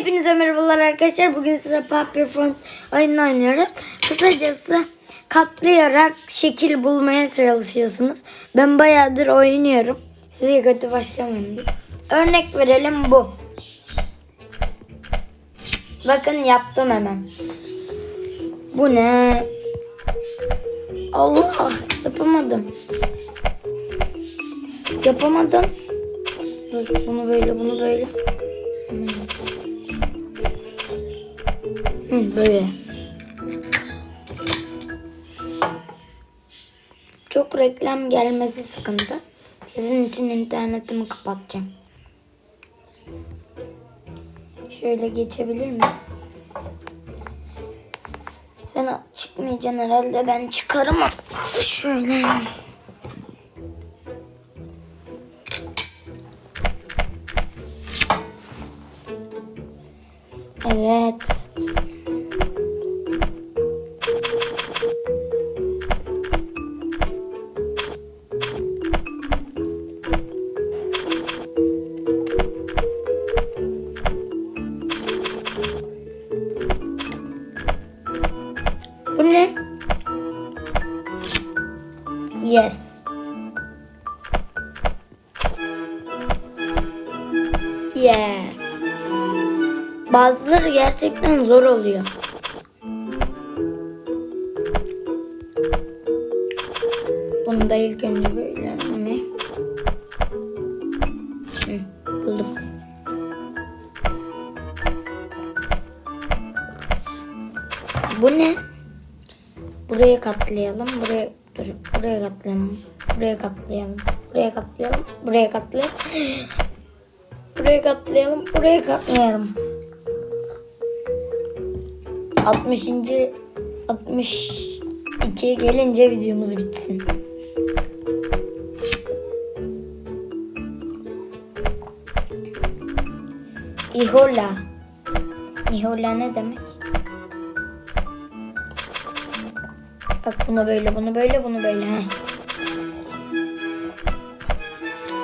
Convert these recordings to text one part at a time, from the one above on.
Hepinize merhabalar arkadaşlar. Bugün size Puppy Front oyununu oynuyoruz. Kısacası katlayarak şekil bulmaya çalışıyorsunuz. Ben bayağıdır oynuyorum. Size kötü başlamayayım diye. Örnek verelim bu. Bakın yaptım hemen. Bu ne? Allah yapamadım. Yapamadım. Dur bunu böyle bunu böyle. Böyle. Çok reklam gelmesi sıkıntı. Sizin için internetimi kapatacağım. Şöyle geçebilir miyiz? Sen çıkmayacaksın herhalde ben çıkarım. Şöyle. Evet. Yes. Yeah. Bazıları gerçekten zor oluyor. Bunu da ilk önce böyle mi? Hı, buldum. Bu ne? Buraya katlayalım. Buraya dur. Buraya katlayalım. Buraya katlayalım. Buraya katlayalım. Buraya katlayalım. Buraya katlayalım. Buraya katlayalım. 60. 62'ye gelince videomuz bitsin. İhola. İhola ne demek? Bak bunu böyle, bunu böyle, bunu böyle. Heh.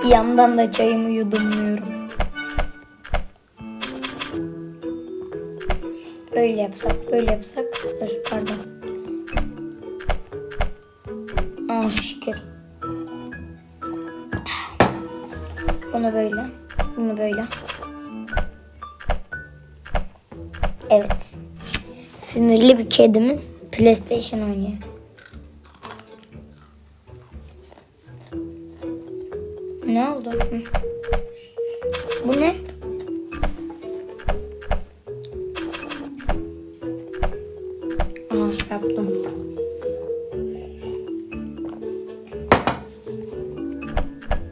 Bir yandan da çayımı yudumluyorum. Böyle yapsak, böyle yapsak. Dur, pardon. Ah şükür. Bunu böyle, bunu böyle. Evet. Sinirli bir kedimiz PlayStation oynuyor. Ne oldu? Bu ne? Aha yaptım.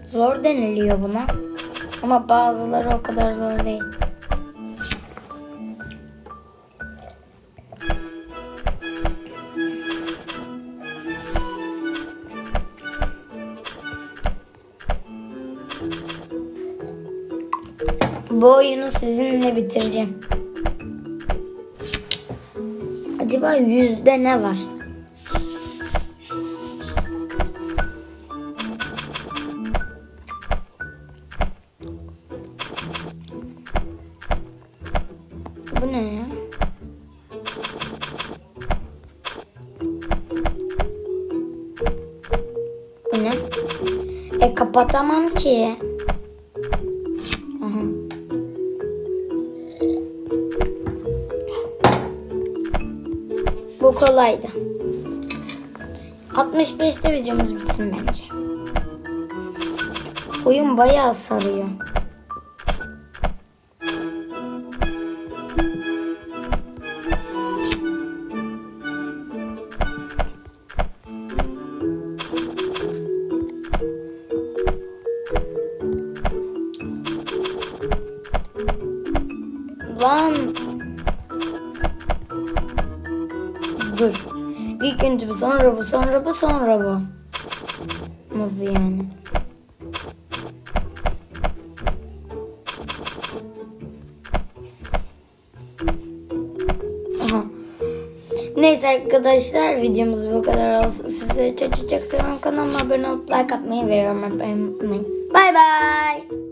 Zor deniliyor buna. Ama bazıları o kadar zor değil. Bu oyunu sizinle bitireceğim. Acaba yüzde ne var? Bu ne ya? Bu ne? E kapatamam ki. Bu kolaydı. 65'te videomuz bitsin bence. Oyun bayağı sarıyor. Dur. İlk önce bu, sonra bu, sonra bu, sonra bu. Nasıl yani? Neyse arkadaşlar videomuz bu kadar olsun. Sizleri çok çok seviyorum. Kanalıma abone olup like atmayı ve yorum yapmayı unutmayın. Bay bay.